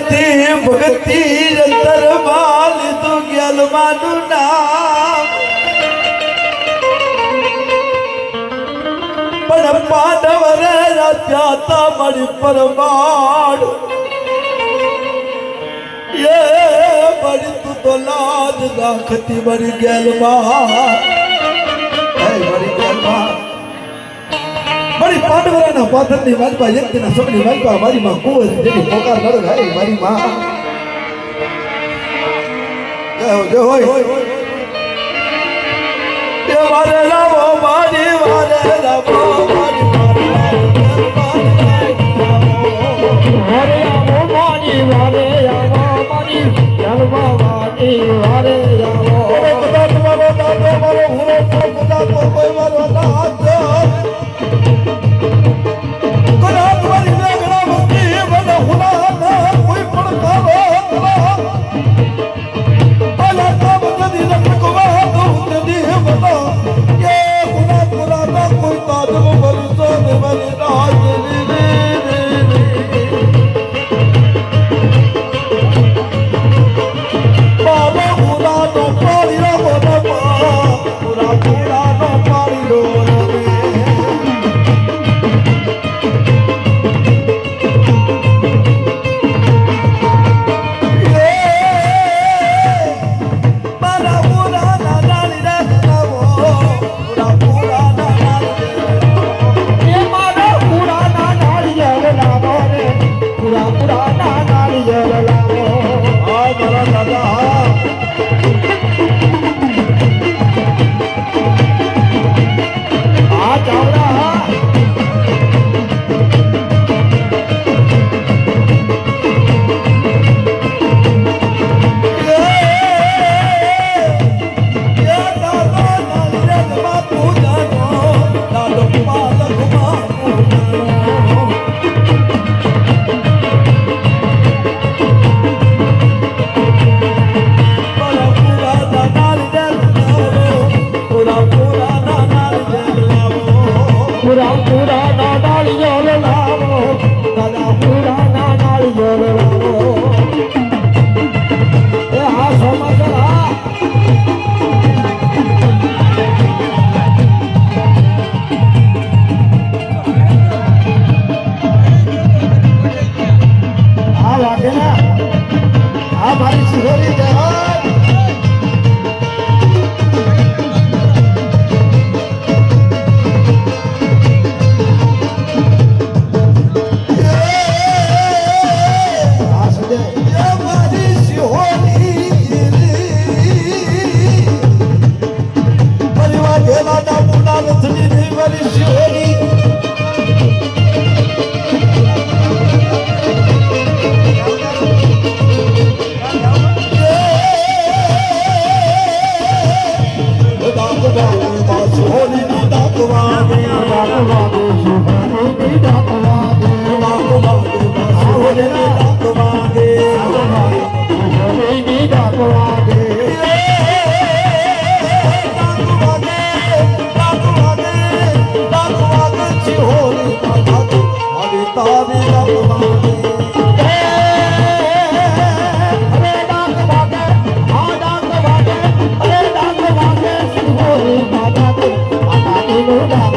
નથી ભક્તિ અંતરમાં લીધું ગયેલ માનું નામ. પણ પાંડવ રે રાજા તામળી પરમાણ. એ બળી તું તો લાજ રાખતી મરી ગયેલમાં મરી ગયેલમાં મારી પાંડવરાના પાથરની વાજપા યજ્ઞના સબની વાજપા મારી માં કુંવર જેની પોકાર નર હાય મારી માં. જય જય હોય. જય વારે લાવો, મારી વારે લાવો, મારી મારી વારે ਹੋਲੀ ਦੀ ਡਾਕਵਾ ਦੇ ਹੋਲੀ ਦੀ ਡਾਕਵਾ বলো না